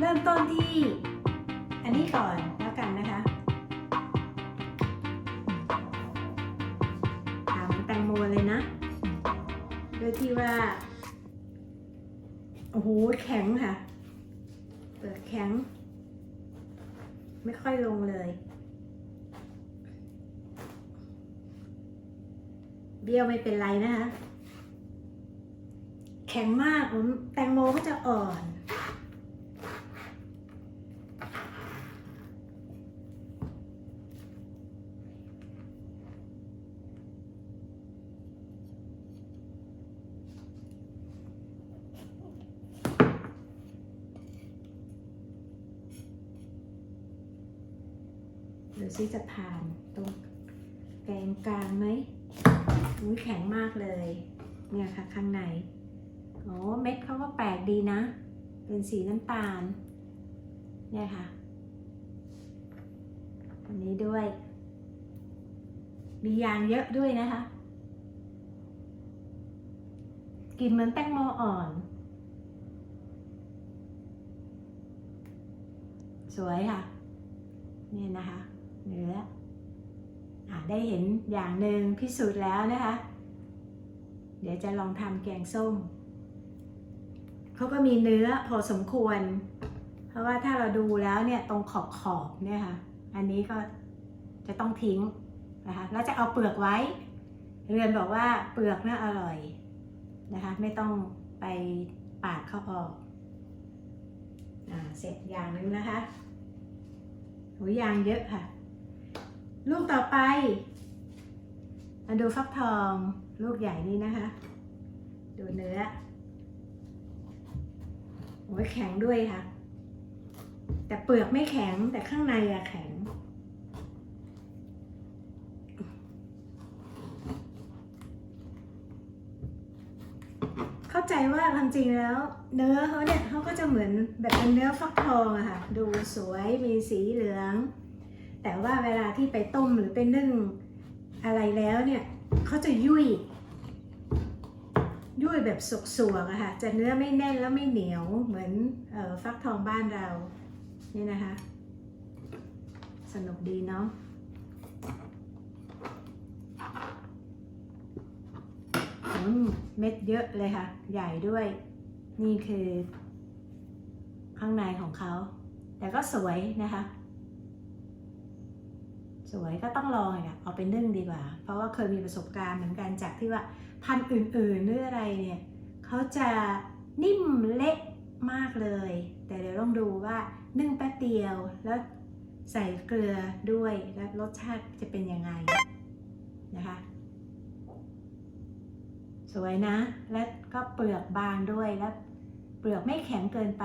เริ่มต้นที่อันนี้ก่อนแล้วกันนะคะถามแตงโมเลยนะโดยที่ว่า โอ้โห แข็งค่ะ เปิดแข็ง ไม่ค่อยลงเลยเบี้ยวไม่เป็นไรนะคะ แข็งมากผมแตงโมก็จะอ่อน หรือซิจะผ่านตรงแกงกลางไหมอุ้ยแข็งมากเลย เนี่ยค่ะข้างในโอ้เม็ดเขาก็แปลกดีนะ เป็นสีน้ำตาล เนี่ยค่ะอันนี้ด้วย มียางเยอะด้วยนะคะกลิ่นเหมือนแตงโมอ่อน สวยค่ะ เนี่ยนะคะ เนื้อได้เห็นอย่างหนึ่งพิสูจน์แล้วนะคะ เดี๋ยวจะลองทำแกงส้มเขาก็มีเนื้อพอสมควร เพราะว่าถ้าเราดูแล้วเนี่ยตรงขอบขอบเนี่ยค่ะ อันนี้ก็จะต้องทิ้งนะคะแล้วจะเอาเปลือกไว้ เรือนบอกว่าเปลือกน่าอร่อยนะคะ ไม่ต้องไปปาดเข้าออกอ่าเสร็จอย่างหนึงนะคะหูยางเยอะค่ะ ลูกต่อไปมาดูฟักทองลูกใหญ่นี่นะคะ ดูเนื้อโอ้ยแข็งด้วยค่ะ แต่เปลือกไม่แข็งแต่ข้างในอะแข็ง เข้าใจว่าความจริงแล้ว เนื้อเขาเนี่ยเขาก็จะเหมือนแบบเป็นเนื้อฟักทองอะค่ะ ดูสวยมีสีเหลือง แต่ว่าเวลาที่ไปต้มหรือไปนึ่งอะไรแล้วเนี่ยเขาจะยุ่ย ยุ่ยแบบสวกๆอะค่ะ จะเนื้อไม่แน่นแล้วไม่เหนียวเหมือนออฟักทองบ้านเรา นี่นะคะ สนุกดีเนาะเม็ดเยอะเลยค่ะ ใหญ่ด้วย นี่คือ ข้างในของเขา แต่ก็สวยนะคะ สวยก็ต้องลองอะเอาไปนึ่งดีกว่า เพราะว่าเคยมีประสบการณ์เหมือนกันจากที่ว่าพันธุ์อื่นๆหรืออะไรเนี่ยเขาจะนิ่มเละมากเลย แต่เดี๋ยวลองดูว่านึ่งแป๊บเดียวแล้วใส่เกลือด้วยแล้วรสชาติจะเป็นยังไงนะคะ สวยนะ และก็เปลือกบางด้วยและเปลือกไม่แข็งเกินไป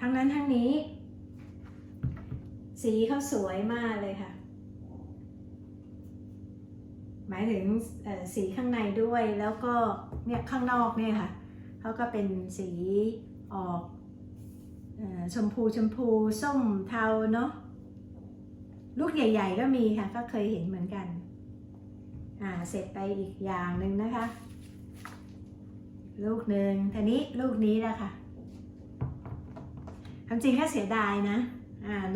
ทั้งนั้นทั้งนี้ สีเขาสวยมากเลยค่ะ หมายถึงสีข้างในด้วยแล้วก็เนี่ยข้างนอกเนี่ยค่ะเขาก็เป็นสีออกออชมพูชมพูส้มเทาเนาะลูกใหญ่ ๆ ก็มีค่ะ ก็เคยเห็นเหมือนกัน อ่า เสร็จไปอีกอย่างหนึ่งนะคะ ลูกหนึ่งทีนี้ลูกนี้แหละค่ะความจริงก็เสียดายนะ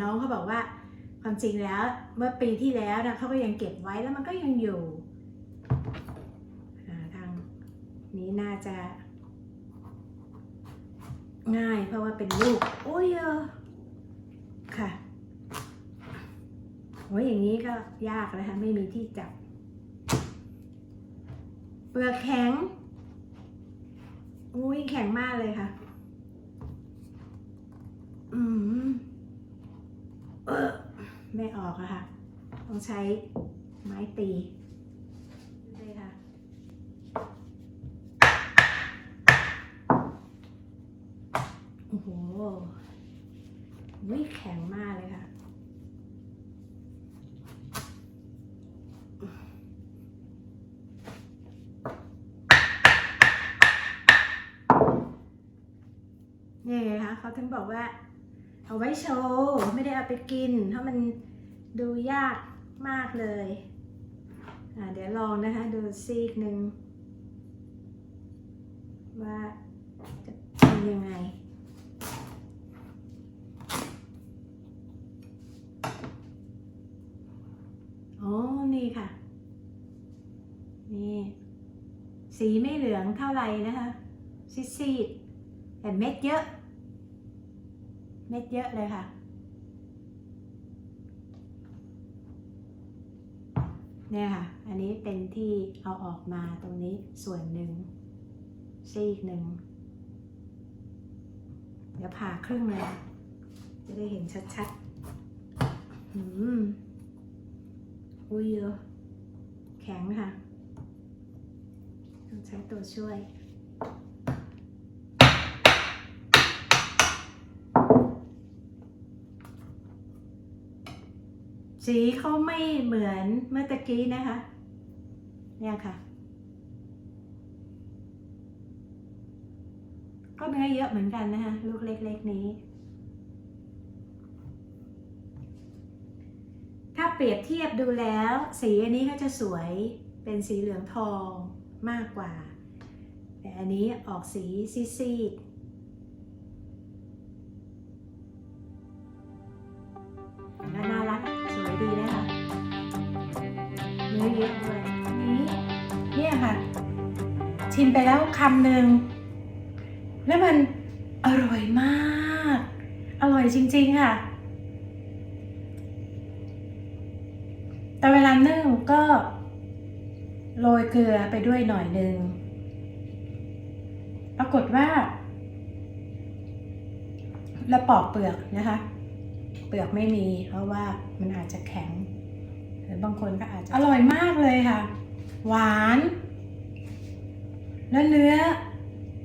น้องเขาบอกว่าความจริงแล้วเมื่อปีที่แล้วนะเขาก็ยังเก็บไว้แล้วมันก็ยังอยู่ทางนี้น่าจะง่ายเพราะว่าเป็นลูกโอ้ยเออค่ะโอ้ยอย่างนี้ก็ยากเลยค่ะไม่มีที่จับ เปลือกแข็ง อุ้ยแข็งมากเลยค่ะ อืมเออ ไม่ออกอะค่ะ ต้องใช้ไม้ตีเลยค่ะ โอ้โหวิแข็งมากเลยค่ะ นี่ไงคะเขาถึงบอกว่า เอาไว้โชว์ไม่ได้เอาไปกิน เพราะมันดูยากมากเลยเดี๋ยวลองนะคะดูซีกหนึ่งว่าจะำยังไงอ๋อนี่ค่ะ นี่ สีไม่เหลืองเท่าไหร่นะคะซีดๆแต่เม็ดเยอะ เม็ดเยอะเลยค่ะ เนี่ยค่ะ อันนี้เป็นที่เอาออกมาตรงนี้ส่วนหนึ่งซีกหนึ่ง เดี๋ยวผ่าครึ่งเลย จะได้เห็นชัดๆอืมอุ้ยเยอะแข็งค่ะ ต้องใช้ตัวช่วย สีเขาไม่เหมือนเมื่อตะกี้นะคะ เนี่ยค่ะ ก็เนื้อเยอะเหมือนกันนะคะ ลูกเล็กๆนี้ ถ้าเปรียบเทียบดูแล้ว สีอันนี้ก็จะสวยเป็นสีเหลืองทองมากกว่า แต่อันนี้ออกสีซีดๆ เนื้อเยอะด้วยนี้เนี่ยค่ะ ชิมไปแล้วคำหนึ่งแล้วมันอร่อยมาก อร่อยจริง ๆ ค่ะ แต่เวลานึ่งก็โรยเกลือไปด้วยหน่อยหนึ่งปรากฏว่าแล้วปอกเปลือกนะคะ เปลือกไม่มีเพราะว่ามันอาจจะแข็ง รือบางคนก็อาจจะอร่อยมากเลยค่ะ หวาน แล้วเนื้อ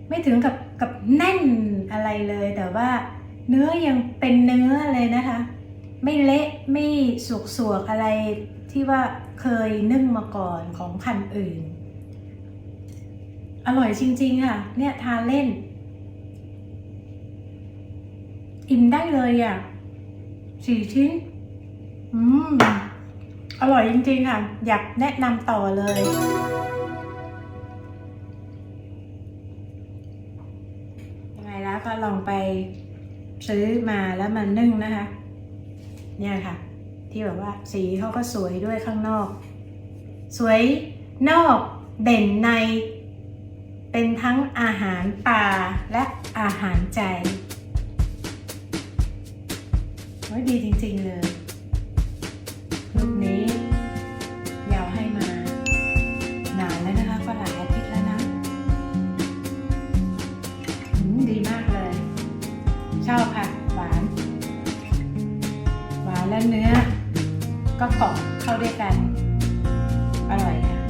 ไม่ถึงกับกับแน่นอะไรเลย แต่ว่าเนื้อยังเป็นเนื้อเลยนะคะ ไม่เละไม่สวกสวกๆอะไรที่ว่าเคยนึ่งมาก่อนของพันอื่น อร่อยจริง ๆ ค่ะ เนี่ยทานเล่น อิ่มได้เลยอะสี่ชิ้น อืม อร่อยจริงๆค่ะ อยากแนะนำต่อเลย ยังไงแล้วก็ลองไปซื้อมาแล้วมานึ่งนะคะ เนี่ยค่ะ ที่แบบว่าสีเขาก็สวยด้วยข้างนอก สวยนอกเด่นใน เป็นทั้งอาหารป่าและอาหารใจ ดีจริงๆเลย ด้วยกัน อร่อยค่ะ